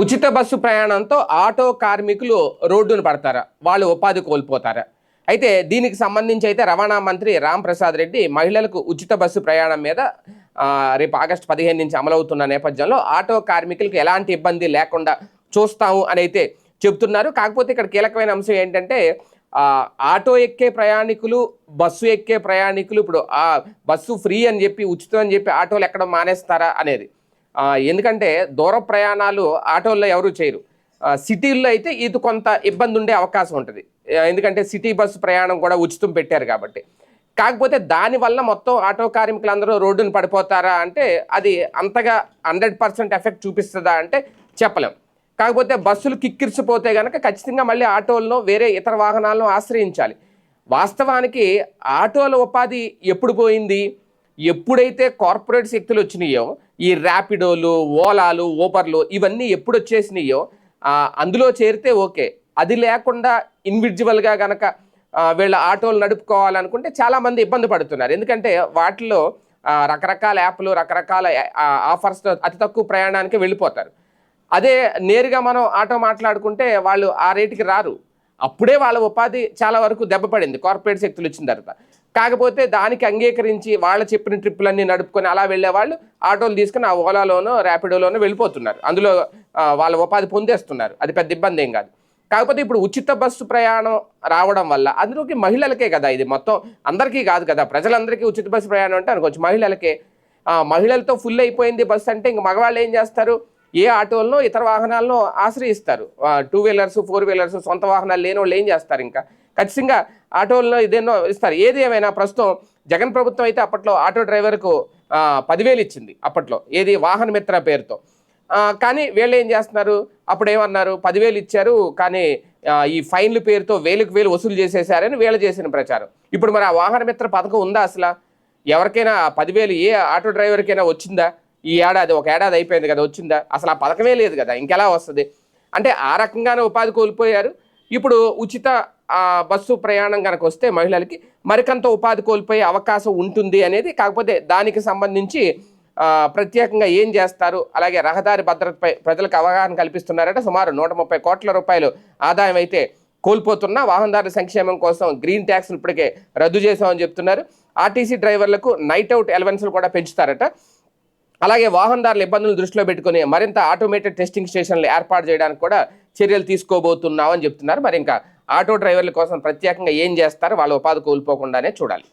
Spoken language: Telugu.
ఉచిత బస్సు ప్రయాణంతో ఆటో కార్మికులు రోడ్డును పడతారా. వాళ్ళు ఉపాధి కోల్పోతారా. అయితే దీనికి సంబంధించి అయితే రవాణా మంత్రి రామ్ ప్రసాద్ రెడ్డి మహిళలకు ఉచిత బస్సు ప్రయాణం మీద రేపు ఆగస్టు పదిహేను నుంచి అమలవుతున్న నేపథ్యంలో ఆటో కార్మికులకు ఎలాంటి ఇబ్బంది లేకుండా చూస్తాము అని అయితే చెప్తున్నారు కాకపోతే ఇక్కడ కీలకమైన అంశం ఏంటంటే ఆటో ఎక్కే ప్రయాణికులు బస్సు ఎక్కే ప్రయాణికులు ఇప్పుడు ఆ బస్సు ఫ్రీ అని చెప్పి ఉచితం అని చెప్పి ఆటోలు ఎక్కడ మానేస్తారా అనేది. ఎందుకంటే దూర ప్రయాణాలు ఆటోల్లో ఎవరు చేయరు. సిటీల్లో అయితే ఇది కొంత ఇబ్బంది ఉండే అవకాశం ఉంటుంది. ఎందుకంటే సిటీ బస్సు ప్రయాణం కూడా ఉచితం పెట్టారు కాబట్టి. కాకపోతే దానివల్ల మొత్తం ఆటో కార్మికులందరూ రోడ్డును పడిపోతారా అంటే అది అంతగా హండ్రెడ్ పర్సెంట్ ఎఫెక్ట్ చూపిస్తుందా అంటే చెప్పలేం. కాకపోతే బస్సులు కిక్కిరిసిపోతే కనుక ఖచ్చితంగా మళ్ళీ ఆటోలను వేరే ఇతర వాహనాలను ఆశ్రయించాలి. వాస్తవానికి ఆటోల ఉపాధి ఎప్పుడు పోయింది? ఎప్పుడైతే కార్పొరేట్ శక్తులు వచ్చినాయో ఈ ర్యాపిడోలు ఓలాలు ఊబర్లు ఇవన్నీ ఎప్పుడు వచ్చేసినాయో అందులో చేరితే ఓకే. అది లేకుండా ఇండివిజువల్గా గనక వీళ్ళ ఆటోలు నడుపుకోవాలనుకుంటే చాలామంది ఇబ్బంది పడుతున్నారు. ఎందుకంటే వాటిలో రకరకాల యాప్లు రకరకాల ఆఫర్స్తో అతి తక్కువ ప్రయాణానికి వెళ్ళిపోతారు. అదే నేరుగా మనం ఆటో మాట్లాడుకుంటే వాళ్ళు ఆ రేటుకి రారు. అప్పుడే వాళ్ళ ఉపాధి చాలా వరకు దెబ్బపడింది కార్పొరేట్ శక్తులు వచ్చిన తర్వాత. కాకపోతే దానికి అంగీకరించి వాళ్ళ చెప్పిన ట్రిప్పులన్నీ నడుపుకొని అలా వెళ్ళే వాళ్ళు ఆటోలు తీసుకుని ఆ ఓలాలోనో ర్యాపిడోలోనో వెళ్ళిపోతున్నారు. అందులో వాళ్ళ ఉపాధి పొందేస్తున్నారు. అది పెద్ద ఇబ్బంది ఏం కాదు. కాకపోతే ఇప్పుడు ఉచిత బస్సు ప్రయాణం రావడం వల్ల అందులోకి మహిళలకే కదా ఇది మొత్తం. అందరికీ కాదు కదా. ప్రజలందరికీ ఉచిత బస్సు ప్రయాణం అంటే అనుకోవచ్చు. మహిళలకే. మహిళలతో ఫుల్ అయిపోయింది బస్సు అంటే ఇంక మగవాళ్ళు ఏం చేస్తారు? ఏ ఆటోలను ఇతర వాహనాలను ఆశ్రయిస్తారు. టూ వీలర్స్ ఫోర్ వీలర్స్ సొంత వాహనాలు లేని వాళ్ళు ఏం చేస్తారు ఇంకా? ఖచ్చితంగా ఆటోల్లో ఇదేనో ఇస్తారు. ఏది ఏమైనా ప్రస్తుతం జగన్ ప్రభుత్వం అయితే అప్పట్లో ఆటో డ్రైవర్కు పదివేలు ఇచ్చింది అప్పట్లో. ఏది వాహన మిత్ర పేరుతో. కానీ వీళ్ళు ఏం చేస్తున్నారు? అప్పుడు ఏమన్నారు? పదివేలు ఇచ్చారు కానీ ఈ ఫైన్ల పేరుతో వేలకు వేలు వసూలు చేసేసారని వీళ్ళు చేసిన ప్రచారం. ఇప్పుడు మరి ఆ వాహన మిత్ర పథకం ఉందా అసలు? ఎవరికైనా పదివేలు ఏ ఆటో డ్రైవర్కైనా వచ్చిందా? ఈ ఏడాది ఒక ఏడాది అయిపోయింది కదా వచ్చిందా? అసలు ఆ పథకమే లేదు కదా ఇంకెలా వస్తుంది? అంటే ఆ రకంగానే ఉపాధి కోల్పోయారు. ఇప్పుడు ఉచిత బస్సు ప్రయాణం కనుక వస్తే మహిళలకి మరికంత ఉపాధి కోల్పోయే అవకాశం ఉంటుంది అనేది కాకపోతే దానికి సంబంధించి ప్రత్యేకంగా ఏం చేస్తారు? అలాగే రహదారి భద్రతపై ప్రజలకు అవగాహన కల్పిస్తున్నారట. సుమారు నూట ముప్పై కోట్ల రూపాయలు ఆదాయం అయితే కోల్పోతున్న వాహనదారుల సంక్షేమం కోసం గ్రీన్ ట్యాక్స్ ఇప్పటికే రద్దు చేశామని చెప్తున్నారు. ఆర్టీసీ డ్రైవర్లకు నైట్ అవుట్ ఎలవెన్స్లు కూడా పెంచుతారట. అలాగే వాహనదారుల ఇబ్బందులను దృష్టిలో పెట్టుకుని మరింత ఆటోమేటెడ్ టెస్టింగ్ స్టేషన్లు ఏర్పాటు చేయడానికి కూడా చర్యలు తీసుకోబోతున్నామని చెప్తున్నారు. మరి ఇంకా ఆటో డ్రైవర్ల కోసం ప్రత్యేకంగా ఏం చేస్తారో? వాళ్ళ ఉపాధి కోల్పోకుండానే చూడాలి.